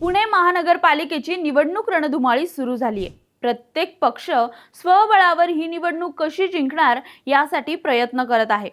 पुणे महानगरपालिकेची निवडणूक रणधुमाळी सुरू झाली आहे प्रत्येक पक्ष स्वबळावर ही निवडणूक कशी जिंकणार यासाठी प्रयत्न करत आहे.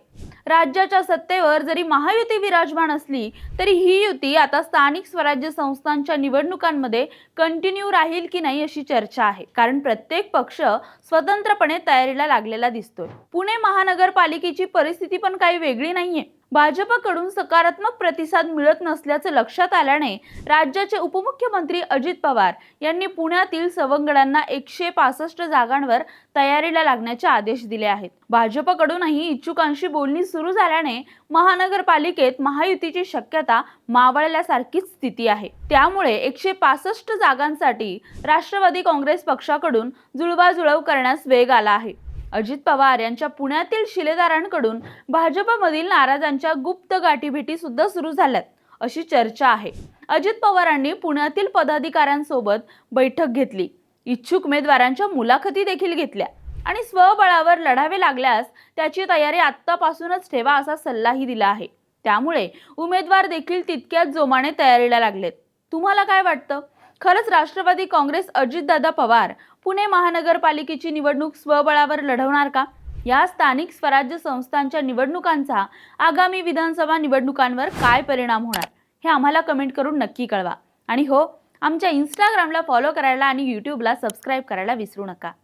राज्याच्या सत्तेवर जरी महायुती विराजमान असली तरी ही युती आता स्थानिक स्वराज्य संस्थांच्या निवडणुकांमध्ये कंटिन्यू राहील की नाही अशी चर्चा आहे. कारण प्रत्येक पक्ष स्वतंत्रपणे तयारीला लागलेला दिसतोय. पुणे महानगरपालिकेची परिस्थिती पण काही वेगळी नाहीये. भाजपकडून सकारात्मक प्रतिसाद मिळत नसल्याचं लक्षात आल्याने राज्याचे उपमुख्यमंत्री अजित पवार यांनी पुण्यातील सवंगडांना एकशे पासष्ट जागांवर तयारीला लागण्याचे आदेश दिले आहेत. भाजपकडूनही इच्छुकांशी बोलणी सुरू झाल्याने महानगरपालिकेत महायुतीची शक्यता मावळल्यासारखीच स्थिती आहे. त्यामुळे एकशे पासष्ट जागांसाठी राष्ट्रवादी काँग्रेस पक्षाकडून जुळवाजुळव करण्यास वेग आला आहे. अजित पवार यांच्या पुण्यातील शिलेदारांकडून भाजपमधील नाराजांच्या गुप्त गाठीभेटी सुद्धा सुरू झाल्यात अशी चर्चा आहे. अजित पवारांनी पुण्यातील पदाधिकाऱ्यांसोबत बैठक घेतली. इच्छुक उमेदवारांच्या मुलाखती देखील घेतल्या आणि स्वबळावर लढावे लागल्यास त्याची तयारी आत्तापासूनच ठेवा असा सल्लाही दिला आहे. त्यामुळे उमेदवार देखील तितक्याच जोमाने तयारीला लागलेत. तुम्हाला काय वाटतं? खरंच राष्ट्रवादी काँग्रेस अजितदादा पवार पुणे महानगरपालिकेची निवडणूक स्वबळावर लढवणार का? या स्थानिक स्वराज्य संस्थांच्या निवडणुकांचा आगामी विधानसभा निवडणुकांवर काय परिणाम होणार? हे आम्हाला कमेंट करून नक्की कळवा. आणि हो आमच्या इंस्टाग्रामला फॉलो करायला आणि यूट्यूबला सबस्क्राईब करायला विसरू नका.